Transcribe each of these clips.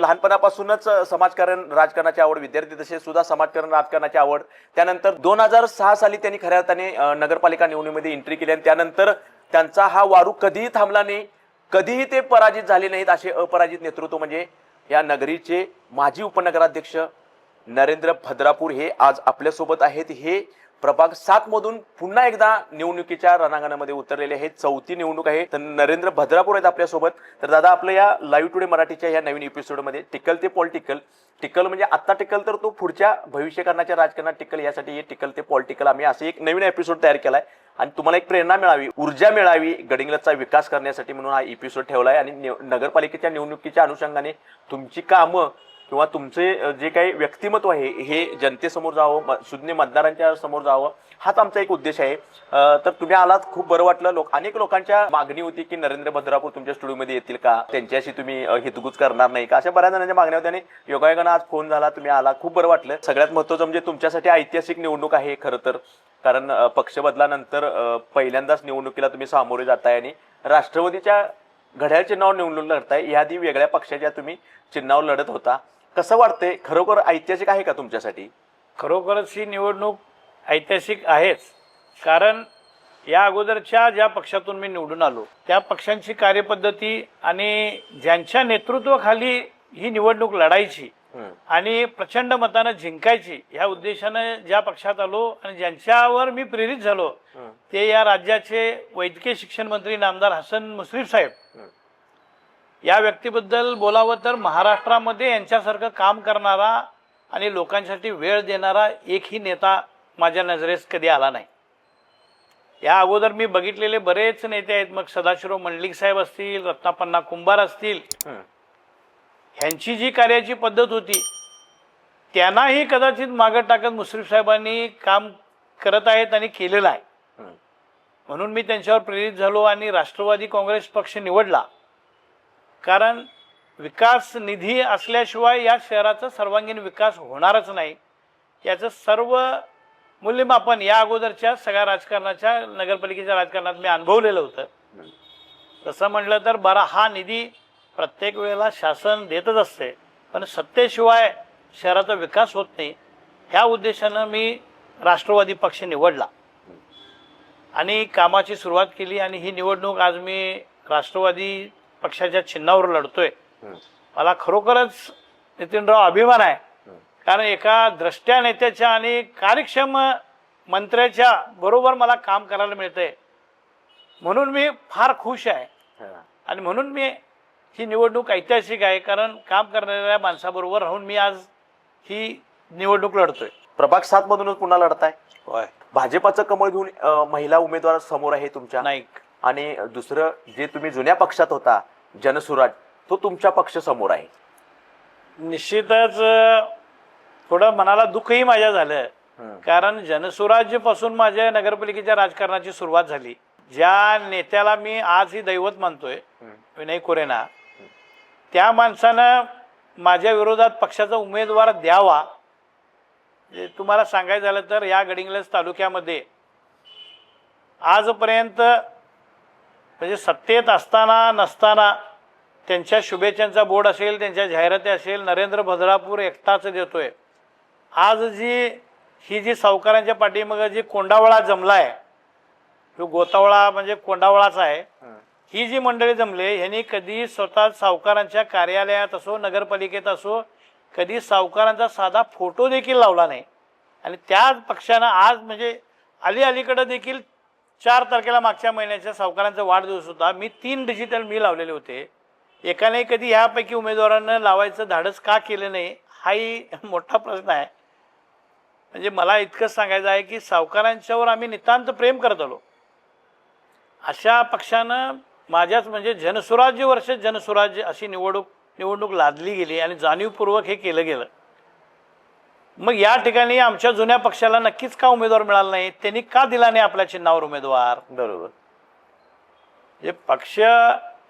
लहानपणापासूनच समाजकारण राजकारणाची आवड विद्यार्थी तसेच सुद्धा समाजकारण राजकारणाची आवड. त्यानंतर दोन हजार सहा साली त्यांनी खऱ्या अर्थाने नगरपालिका निवडणुकीमध्ये एंट्री केली आणि त्यानंतर त्यांचा हा वारू कधीही थांबला नाही. कधीही ते पराजित झाले नाहीत असे अपराजित नेतृत्व म्हणजे या नगरीचे माजी उपनगराध्यक्ष नरेंद्र भद्रापूर हे आज आपल्यासोबत आहेत. हे प्रभाग सात मधून पुन्हा एकदा निवडणुकीच्या रणांगणामध्ये उतरलेले हे चौथी निवडणूक आहे. तर नरेंद्र भद्रापूर आहेत आपल्यासोबत. तर दादा आपलं या लाईव्ह टुडे मराठीच्या या नवीन एपिसोडमध्ये टिकल ते पॉलिटिकल टिकल. म्हणजे आत्ता टिकल तर तो पुढच्या भविष्यकारणाच्या राजकारणात टिकल यासाठी हे टिकल ते पॉलिटिकल आम्ही असं एक नवीन एपिसोड तयार केलाय. आणि तुम्हाला एक प्रेरणा मिळावी ऊर्जा मिळावी गडिंगलचा विकास करण्यासाठी म्हणून हा एपिसोड ठेवला आहे आणि नगरपालिकेच्या निवडणुकीच्या अनुषंगाने तुमची कामं किंवा तुमचे जे काही व्यक्तिमत्व आहे हे जनतेसमोर जावं शून्य मतदारांच्या समोर जावं हाच आमचा एक उद्देश आहे. तर तुम्ही आलात खूप बरं वाटलं. लोक अनेक लोकांच्या मागणी होती की नरेंद्र भद्रापूर तुमच्या स्टुडिओमध्ये येतील का? त्यांच्याशी तुम्ही हितगुज करणार नाही का? अशा बऱ्याच जणांच्या मागण्या होत्या आणि योगायोगानं आज फोन झाला तुम्ही आला खूप बरं वाटलं. सगळ्यात महत्त्वाचं म्हणजे तुमच्यासाठी ऐतिहासिक निवडणूक आहे खरं तर. कारण पक्ष बदलानंतर पहिल्यांदाच निवडणुकीला तुम्ही सामोरे जाताय आणि राष्ट्रवादीच्या घड्याळ चिन्हावर निवडणूक लढताय. याआधी वेगळ्या पक्षाच्या तुम्ही चिन्हावर लढत होता. कसं वाटतंय खरोखर ऐतिहासिक आहे का तुमच्यासाठी खरोखरच ही निवडणूक ऐतिहासिक आहेच कारण या अगोदरच्या ज्या पक्षातून मी निवडून आलो त्या पक्षांची कार्यपद्धती आणि ज्यांच्या नेतृत्वाखाली ही निवडणूक लढायची. आणि प्रचंड मतानं जिंकायची ह्या उद्देशानं ज्या पक्षात आलो आणि ज्यांच्यावर मी प्रेरित झालो. ते या राज्याचे वैद्यकीय शिक्षण मंत्री नामदार हसन मुश्रीफ साहेब. या व्यक्तीबद्दल बोलावं तर महाराष्ट्रामध्ये यांच्यासारखं काम करणारा आणि लोकांसाठी वेळ देणारा एकही नेता माझ्या नजरेस कधी आला नाही या अगोदर मी बघितलेले बरेच नेते आहेत मग सदाशिवराव मंडलिक साहेब असतील रत्नापन्ना कुंभार असतील. ह्यांची जी कार्याची पद्धत होती त्यांनाही कदाचित मागं टाकत मुश्रीफ साहेबांनी काम करत आहेत आणि केलेलं आहे. म्हणून मी त्यांच्यावर प्रेरित झालो आणि राष्ट्रवादी काँग्रेस पक्ष निवडला कारण विकास निधी असल्याशिवाय या शहराचा सर्वांगीण विकास होणारच नाही. याचं सर्व मूल्यमापन या अगोदरच्या सगळ्या राजकारणाच्या नगरपालिकेच्या राजकारणात मी अनुभवलेलं होतं. तसं म्हटलं तर बरा हा निधी प्रत्येक वेळेला शासन देतच असते. पण सत्तेशिवाय शहराचा विकास होत नाही. ह्या उद्देशानं मी राष्ट्रवादी पक्ष निवडला. आणि कामाची सुरुवात केली आणि ही निवडणूक आज मी राष्ट्रवादी पक्षाच्या चिन्हावर लढतोय. मला खरोखरच नितीनराव अभिमान आहे. कारण एका द्रष्ट्या नेत्याच्या आणि कार्यक्षम मंत्र्याच्या बरोबर मला काम करायला मिळतंय. म्हणून मी फार खुश आहे. आणि म्हणून मी ही निवडणूक ऐतिहासिक आहे. कारण काम करणाऱ्या माणसाबरोबर राहून मी आज ही निवडणूक लढतोय. प्रभाग सात मधूनच पुन्हा लढताय? भाजपाचं कमळ घेऊन महिला उमेदवार समोर आहे तुमच्या? नाईक. आणि दुसरं जे तुम्ही जुन्या पक्षात होता जनसुराज तो तुमच्या पक्ष समोर आहे निश्चितच थोडं मनाला दुःखही माझ्या झालं. कारण जनसुराज्यपासून माझ्या नगरपालिकेच्या राजकारणाची सुरुवात झाली ज्या नेत्याला मी आजही दैवत मानतोय. विनय कोरेना त्या माणसानं माझ्या विरोधात पक्षाचा उमेदवार द्यावा तुम्हाला सांगायचं झालं तर या गडिंग्लज तालुक्यामध्ये आजपर्यंत म्हणजे सत्तेत असताना नसताना त्यांच्या शुभेच्छांचा बोर्ड असेल त्यांच्या जाहिराती असेल नरेंद्र भद्रापूर एकटाच देतोय. आज जी ही जी सावकारांच्या पाठीमागं जी कोंडावळा जमला आहे तो गोतावळा म्हणजे कोंडावळाच आहे ही जी मंडळी जमले ह्यांनी कधी स्वतः सावकारांच्या कार्यालयात असो नगरपालिकेत असो कधी सावकारांचा साधा फोटो देखील लावला नाही. आणि त्याच पक्षानं आज म्हणजे अली अलीकडं देखील चार तारखेला मागच्या महिन्याच्या सावकारांचा वाढदिवस होता. मी तीन डिजिटल मी लावलेले होते. एकाने कधी ह्यापैकी उमेदवारांना लावायचं धाडस का केलं नाही हाही मोठा प्रश्न आहे. म्हणजे मला इतकंच सांगायचं आहे की सावकारांच्यावर आम्ही नितांत प्रेम करत आलो. अशा पक्षानं माझ्याच म्हणजे जनस्वराज्य वर्ष जनस्वराज्य अशी निवडणूक निवडणूक लादली गेली आणि जाणीवपूर्वक हे केलं गेलं. मग या ठिकाणी आमच्या जुन्या पक्षाला नक्कीच का उमेदवार मिळाला नाही? त्यांनी का दिला नाही आपल्या चिन्हावर उमेदवार? बरोबर. जे पक्ष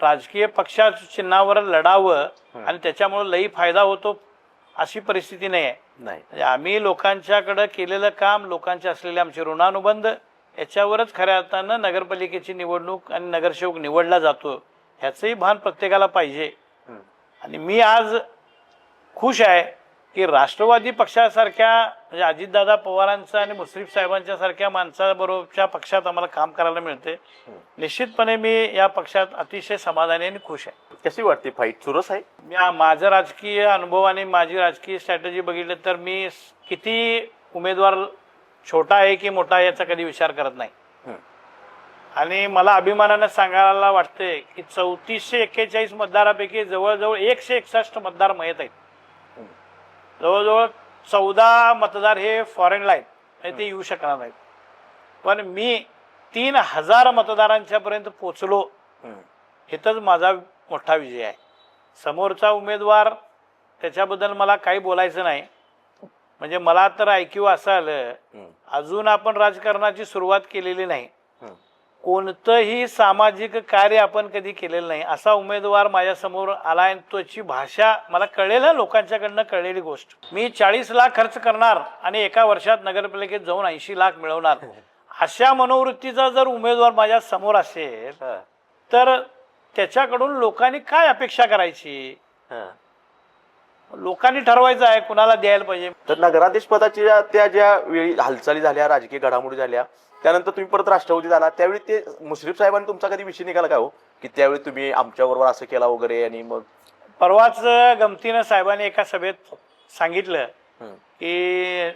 राजकीय पक्षाच्या चिन्हावर लढावं आणि त्याच्यामुळे लई फायदा होतो अशी परिस्थिती नाही आहे नाही. म्हणजे आम्ही लोकांच्याकडं केलेलं काम लोकांचे असलेले आमचे ऋणानुबंध याच्यावरच खऱ्या अर्थानं नगरपालिकेची निवडणूक आणि नगरसेवक निवडला जातो ह्याचंही भान प्रत्येकाला पाहिजे. आणि मी आज खुश आहे की राष्ट्रवादी पक्षासारख्या म्हणजे अजितदादा पवारांचा आणि मुश्रीफ साहेबांच्या सारख्या माणसाबरोबरच्या पक्षात आम्हाला काम करायला मिळते. निश्चितपणे मी या पक्षात अतिशय समाधानी आणि खुश आहे. कशी वाटते फाईट सुरस आहे? मी माझं राजकीय अनुभव आणि माझी राजकीय स्ट्रॅटेजी बघितलं तर मी किती उमेदवार छोटा आहे की मोठा आहे याचा कधी विचार करत नाही. आणि मला अभिमानानं सांगायला वाटते की चौतीसशे एक्केचाळीस मतदारापैकी जवळजवळ एकशे एकसष्ट मतदार मयत आहेत. जवळजवळ चौदा मतदार हे फॉरेनला आहेत म्हणजे ते येऊ शकणार नाहीत पण मी तीन हजार मतदारांच्या पर्यंत पोचलो. हेच माझा मोठा विजय आहे समोरचा उमेदवार त्याच्याबद्दल मला काही बोलायचं नाही म्हणजे मला तर ऐक्यू असं आलं हम्म. अजून आपण राजकारणाची सुरुवात केलेली नाही. कोणतंही सामाजिक कार्य आपण कधी केलेलं नाही. असा उमेदवार माझ्यासमोर आला आणि त्याची भाषा मला कळेल हं, लोकांच्याकडनं कळलेली गोष्ट. मी चाळीस लाख खर्च करणार आणि एका वर्षात नगरपालिकेत जाऊन ऐंशी लाख मिळवणार. अशा मनोवृत्तीचा जर उमेदवार माझ्यासमोर असेल हा. तर त्याच्याकडून लोकांनी काय अपेक्षा करायची? हा. लोकांनी ठरवायचं आहे कुणाला द्यायला पाहिजे. तर नगराध्यक्ष पदाची ज्या- त्या ज्या वेळी हालचाली झाल्या राजकीय घडामोडी झाल्या त्यानंतर तुम्ही परत राष्ट्रवादीत आला त्यावेळी ते मुश्रीफ साहेबांनी तुमचा कधी विषय निघाला का हो? की त्यावेळी तुम्ही आमच्या बरोबर असं केला वगैरे आणि मग परवाच गमतीनं साहेबांनी एका सभेत सांगितलं. की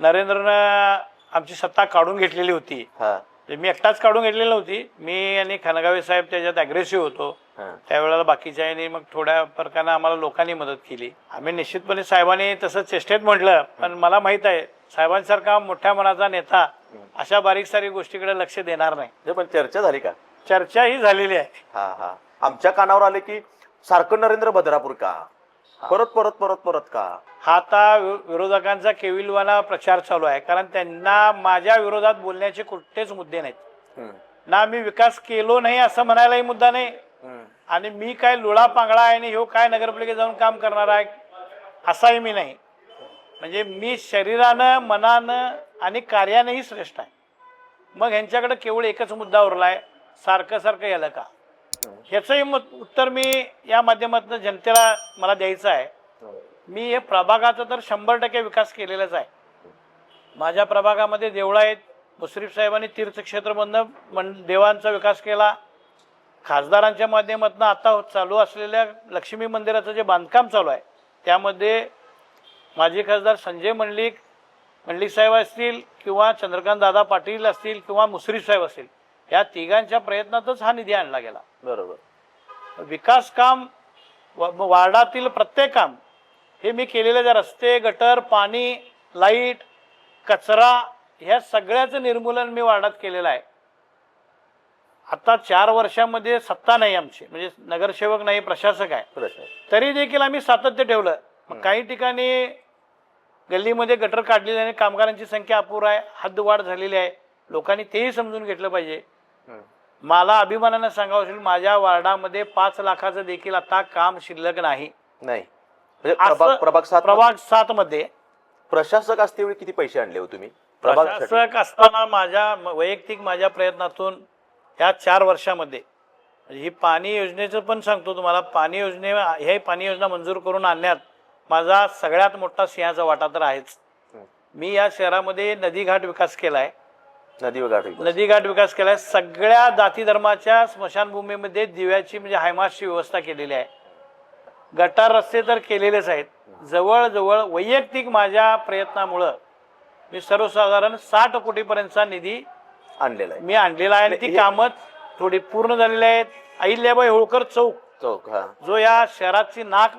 नरेंद्रनं आमची सत्ता काढून घेतलेली होती. म्हणजे मी एकटाच काढून घेतलेली नव्हती. मी आणि खनगावे साहेब त्याच्यात अग्रेसिव्ह होतो. त्यावेळेला बाकीच्या मग थोड्या फरकानं आम्हाला लोकांनी मदत केली. आम्ही निश्चितपणे साहेबांनी तसं चेष्टेत म्हटलं पण मला माहीत आहे साहेबांसारखा मोठ्या मनाचा नेता अशा बारीक सारीक गोष्टीकडे लक्ष देणार नाही. हे पण चर्चा झाली का? चर्चा ही झालेली आहे. हा हा. आमच्या कानावर आले की सारखं नरेंद्र भद्रापूर का? परत परत परत परत का? हा आता वि- विरोधकांचा केविलवाना प्रचार चालू आहे. कारण त्यांना माझ्या विरोधात बोलण्याचे कुठलेच मुद्दे नाहीत. हम्म. ना मी विकास केलो नाही असं म्हणायलाही मुद्दा नाही. हम्म. आणि मी काय लुळा पांगळा आहे आणि ह्यो काय नगरपालिकेत जाऊन काम करणार आहे असाही मी नाही. म्हणजे मी शरीरानं मनानं आणि कार्यानेही श्रेष्ठ आहे. मग ह्यांच्याकडे केवळ एकच मुद्दा उरला आहे सारखं सारखं यालं का? ह्याचंही मत उत्तर मी या माध्यमातून जनतेला मला द्यायचं आहे. मी हे प्रभागाचा तर शंभर टक्के विकास केलेलाच आहे. माझ्या प्रभागामध्ये देवळं आहेत. मुश्रीफ साहेबांनी तीर्थक्षेत्रमधनं मन देवांचा विकास केला. खासदारांच्या माध्यमातून आता चालू असलेल्या लक्ष्मी मंदिराचं जे बांधकाम चालू आहे त्यामध्ये माजी खासदार संजय मंडलिक मंडलिक साहेब असतील किंवा चंद्रकांत दादा पाटील असतील किंवा मुश्रीफ साहेब असतील या तिघांच्या प्रयत्नातच हा निधी आणला गेला. बरोबर. विकास काम वार्डातील प्रत्येक काम हे मी केलेले जे रस्ते गटर पाणी लाइट कचरा ह्या सगळ्याचं निर्मूलन मी वार्डात केलेलं आहे. आता चार वर्षामध्ये सत्ता नाही आमची म्हणजे नगरसेवक नाही प्रशासक आहे. तरी देखील आम्ही सातत्य ठेवलं. काही ठिकाणी गल्लीमध्ये गटर काढलेले आणि कामगारांची संख्या अपुरा आहे हद्दवाढ झालेली आहे. लोकांनी तेही समजून घेतलं पाहिजे. मला अभिमानानं सांगावं असेल माझ्या वार्डामध्ये पाच लाखाचं देखील आता काम शिल्लक नाही. नाही. म्हणजे प्रभाग सात मध्ये प्रशासक असते वेळी किती पैसे आणले हो तुम्ही? प्रशासक असताना माझ्या वैयक्तिक माझ्या प्रयत्नातून या चार वर्षामध्ये म्हणजे ही पाणी योजनेचं पण सांगतो तुम्हाला पाणी योजने हे पाणी योजना मंजूर करून आणण्यात माझा सगळ्यात मोठा सिंहाचा वाटा तर आहेच. मी या शहरामध्ये नदीघाट विकास केला आहे नदी वगैरे नदीघाट विकास केला आहे सगळ्या जाती धर्माच्या स्मशानभूमीमध्ये दिव्याची म्हणजे हायमासची व्यवस्था केलेली आहे. गटार रस्ते तर केलेलेच आहेत. जवळजवळ वैयक्तिक माझ्या प्रयत्नामुळं मी सर्वसाधारण साठ कोटीपर्यंतचा निधी आणलेला आहे. मी आणलेला आहे आणि ती कामं थोडी पूर्ण झालेली आहेत. अहिल्याबाई होळकर चौक. चौक हा. जो या शहराची नाक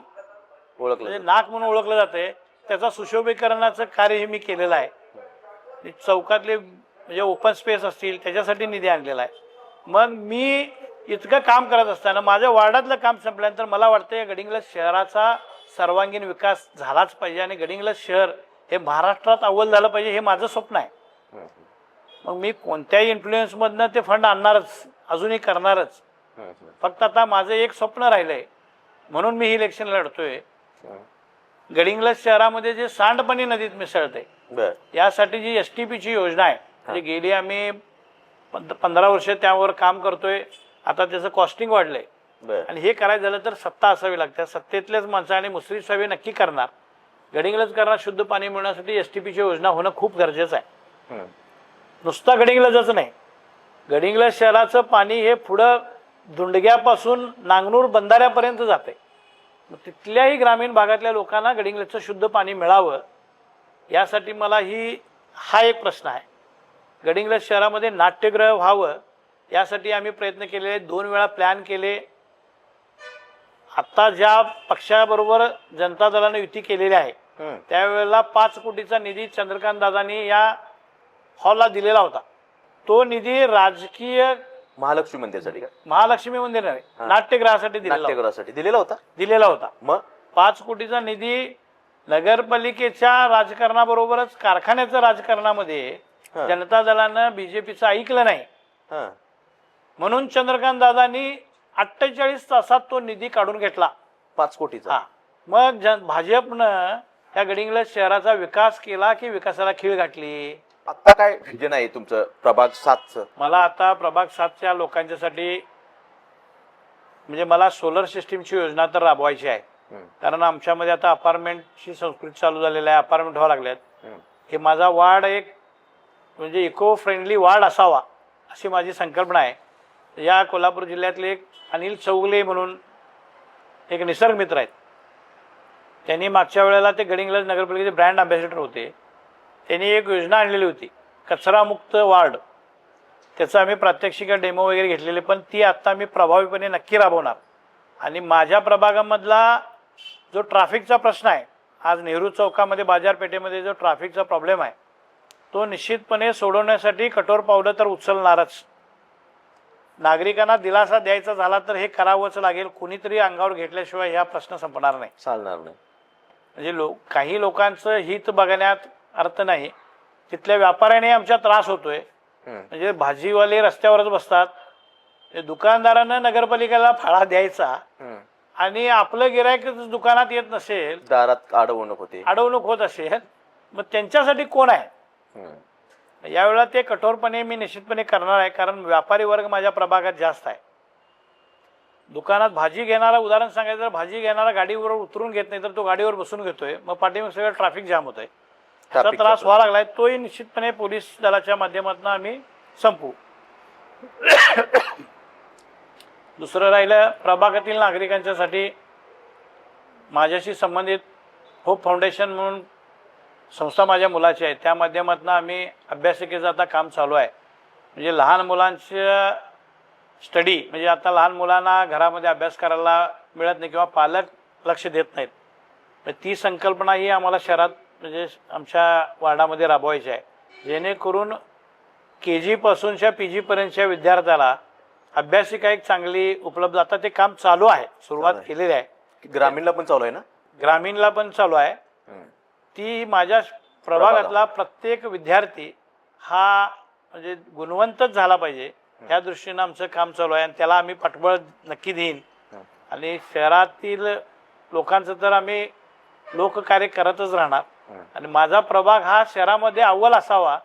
ओळखलं म्हणजे नाक म्हणून ओळखलं जाते त्याचा सुशोभीकरणाचं कार्य हे मी केलेलं आहे चौकातले म्हणजे ओपन स्पेस असतील त्याच्यासाठी निधी आणलेला आहे मग मी इतकं काम करत असताना माझ्या वार्डातलं काम संपल्यानंतर मला वाटतं गडिंग्लज शहराचा सर्वांगीण विकास झालाच पाहिजे आणि गडिंग्लज शहर हे महाराष्ट्रात अव्वल झालं पाहिजे हे माझं स्वप्न आहे. मग मी कोणत्याही इन्फ्लुएन्समधनं ते फंड आणणारच अजूनही करणारच. फक्त आता माझं एक स्वप्न राहिलंय म्हणून मी ही इलेक्शन लढतोय. गडिंग्लज शहरामध्ये जे सांडपाणी नदीत मिसळते यासाठी जी एस टी पीची योजना आहे म्हणजे गेली आम्ही पंध- पंधरा वर्ष त्यावर काम करतोय आता त्याचं कॉस्टिंग वाढलंय. आणि हे करायचं झालं तर सत्ता असावी लागते. सत्तेतलेच माणसं आणि मुस्लिम साहेब नक्की करणार. गडिंगलज करणार शुद्ध पाणी मिळण्यासाठी एस टी पीची योजना होणं खूप गरजेचं आहे. नुसता गडिंगलजच नाही. गडिंगलज शहराचं पाणी हे पुढं धुंडग्यापासून नांगनूर बंधाऱ्यापर्यंत जाते. मग तिथल्याही ग्रामीण भागातल्या लोकांना गडिंगलजचं शुद्ध पाणी मिळावं यासाठी मला ही हा एक प्रश्न आहे गडिंगलज शहरामध्ये नाट्यगृह व्हावं यासाठी आम्ही प्रयत्न केले आहेत. दोन वेळा प्लॅन केले आत्ता ज्या पक्षाबरोबर जनता दलाने युती केलेली आहे. त्यावेळेला पाच कोटीचा निधी चंद्रकांत दादांनी या हॉलला दिलेला होता तो निधी राजकीय महालक्ष्मी मंदिरासाठी का? महालक्ष्मी मंदिर हा. नाही नाट्यगृहासाठी दिलेला होता. नाट्यगृहासाठी दिलेला होता? दिलेला होता. मग? पाच कोटीचा निधी नगरपालिकेच्या राजकारणाबरोबरच कारखान्याच्या राजकारणामध्ये हा. जनता दलानं बीजेपीचं ऐकलं नाही. हा. म्हणून चंद्रकांत दादांनी अठ्ठेचाळीस तासात तो निधी काढून घेतला. पाच कोटीचा. हा. मग जन भाजपनं त्या गडिंगलज शहराचा विकास केला की विकासाला खीळ घातली? आता काय विजन आहे तुमचं प्रभाग सातचं? मला आता प्रभाग सातच्या लोकांच्यासाठी म्हणजे मला सोलर सिस्टीमची योजना तर राबवायची आहे. कारण आमच्यामध्ये आता अपार्टमेंटची संस्कृती चालू झालेली आहे अपार्टमेंट व्हावं लागल्यात. हे माझा वार्ड एक म्हणजे इको फ्रेंडली वार्ड असावा अशी माझी संकल्पना आहे. या कोल्हापूर जिल्ह्यातले एक अनिल चौगले म्हणून एक निसर्ग मित्र आहेत. त्यांनी मागच्या वेळेला ते गडिंगलज नगरपालिकेचे ब्रँड अँबॅसिडर होते. त्यांनी एक योजना आणलेली होती. कचरामुक्त वार्ड. त्याचं आम्ही प्रात्यक्षिक डेमो वगैरे घेतलेले पण ती आत्ता मी प्रभावीपणे नक्की राबवणार. आणि माझ्या प्रभागामधला जो ट्रॅफिकचा प्रश्न आहे आज नेहरू चौकामध्ये बाजारपेठेमध्ये जो ट्रॅफिकचा प्रॉब्लेम आहे तो निश्चितपणे सोडवण्यासाठी कठोर पावलं तर उचलणारच. नागरिकांना दिलासा द्यायचा झाला तर हे करावंच लागेल. कुणीतरी अंगावर घेतल्याशिवाय हा प्रश्न संपणार नाही. चालणार नाही. म्हणजे लो काही लोकांचं हित बघण्यात अर्थ नाही. तिथल्या व्यापाऱ्याने आमच्या त्रास होतोय. म्हणजे भाजीवाले रस्त्यावरच बसतात. ते दुकानदारानं नगरपालिकेला फाळा द्यायचा. आणि आपलं गिरायक दुकानात येत नसेल दारात अडवणूक होते अडवणूक होत असेल मग त्यांच्यासाठी कोण आहे. यावेळेला ते कठोरपणे मी निश्चितपणे करणार आहे कारण व्यापारी वर्ग माझ्या प्रभागात जास्त आहे. दुकानात भाजी घेणारा उदाहरण सांगायचं तर भाजी घेणारा गाडीवर उतरून घेत नाही तर तो गाडीवर बसून घेतोय. मग पाठीमाग सगळं ट्रॅफिक जाम होत आहे Traffic त्रास चा व्हावा लागलाय तोही निश्चितपणे पोलीस दलाच्या माध्यमातून आम्ही संपू दुसरं राहिलं प्रभागातील नागरिकांच्यासाठी माझ्याशी संबंधित होप फाउंडेशन म्हणून संस्था माझ्या मुलाची आहे. त्या माध्यमातून आम्ही अभ्यासिकेचं आता काम चालू आहे. म्हणजे लहान मुलांच्या स्टडी म्हणजे आता लहान मुलांना घरामध्ये अभ्यास करायला मिळत नाही किंवा पालक लक्ष देत नाहीत. ती संकल्पना ही आम्हाला शहरात म्हणजे आमच्या वार्डामध्ये राबवायची आहे. जेणेकरून के जीपासूनच्या पी जीपर्यंतच्या विद्यार्थ्याला अभ्यासिका एक चांगली उपलब्ध आता ते काम चालू आहे. सुरुवात. केलेली आहे. ग्रामीणला पण चालू आहे ना? ग्रामीणला पण चालू आहे. ती माझ्या प्रभागातला प्रत्येक विद्यार्थी हा म्हणजे गुणवंतच झाला पाहिजे. या दृष्टीनं आमचं काम चालू आहे आणि त्याला आम्ही पाठबळ नक्की देईन. आणि शहरातील लोकांचं तर आम्ही लोककार्य करतच राहणार. आणि माझा प्रभाग हा शहरामध्ये अव्वल असावा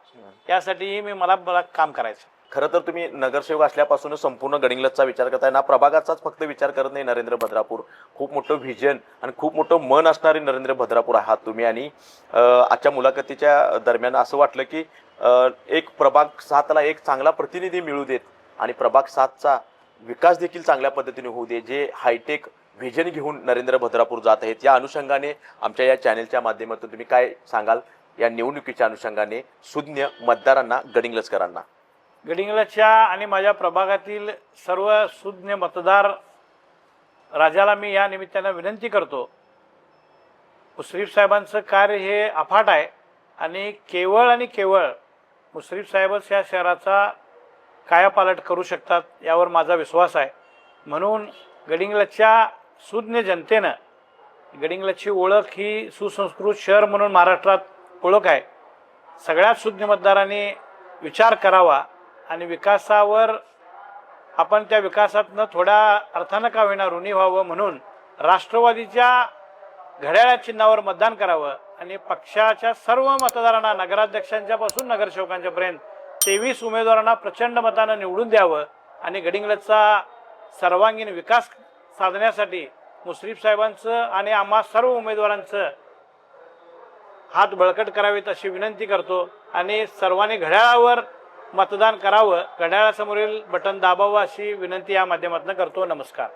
यासाठीही मी मला काम करायचं. खरं तर तुम्ही नगरसेवक असल्यापासून संपूर्ण गडिंग्लजचा विचार करताय ना प्रभागाचाच फक्त विचार करत नाही नरेंद्र भद्रापूर. खूप मोठं व्हिजन आणि खूप मोठं मन असणारे नरेंद्र भद्रापूर आहात तुम्ही आणि आजच्या मुलाखतीच्या दरम्यान असं वाटलं की एक प्रभाग सातला एक चांगला प्रतिनिधी मिळू देत आणि प्रभाग सातचा विकास देखील चांगल्या पद्धतीने होऊ दे जे हायटेक व्हिजन घेऊन नरेंद्र भद्रापूर जात आहेत. या अनुषंगाने आमच्या या चॅनेलच्या माध्यमातून तुम्ही काय सांगाल? या निवडणुकीच्या अनुषंगाने सुज्ञ मतदारांना गडिंगलजकरांना गडिंगलजच्या आणि माझ्या प्रभागातील सर्व सुज्ञ मतदार राजाला मी या निमित्तानं विनंती करतो. मुश्रीफ साहेबांचं कार्य हे अफाट आहे आणि केवळ आणि केवळ मुश्रीफ साहेबच या शहराचा कायापालट करू शकतात यावर माझा विश्वास आहे. म्हणून गडिंगलजच्या सुज्ञ जनतेनं गडिंगलजची ओळख ही सुसंस्कृत शहर म्हणून महाराष्ट्रात ओळख आहे. सगळ्यात सुज्ञ मतदारांनी विचार करावा आणि विकासावर आपण त्या विकासातनं थोड्या अर्थानं का होईना ऋणी व्हावं म्हणून राष्ट्रवादीच्या घड्याळ्या चिन्हावर मतदान करावं आणि पक्षाच्या सर्व मतदारांना नगराध्यक्षांच्या पासून नगरसेवकांच्यापर्यंत तेवीस उमेदवारांना प्रचंड मतानं निवडून द्यावं आणि गडिंगलजचा सर्वांगीण विकास साधण्यासाठी मुश्रीफ साहेबांचं आणि आम्हा सर्व उमेदवारांचं हात बळकट करावेत अशी विनंती करतो आणि सर्वांनी घड्याळावर मतदान करावं. घड्याळासमोरील बटन दाबावं अशी विनंती या माध्यमातून करतो. नमस्कार.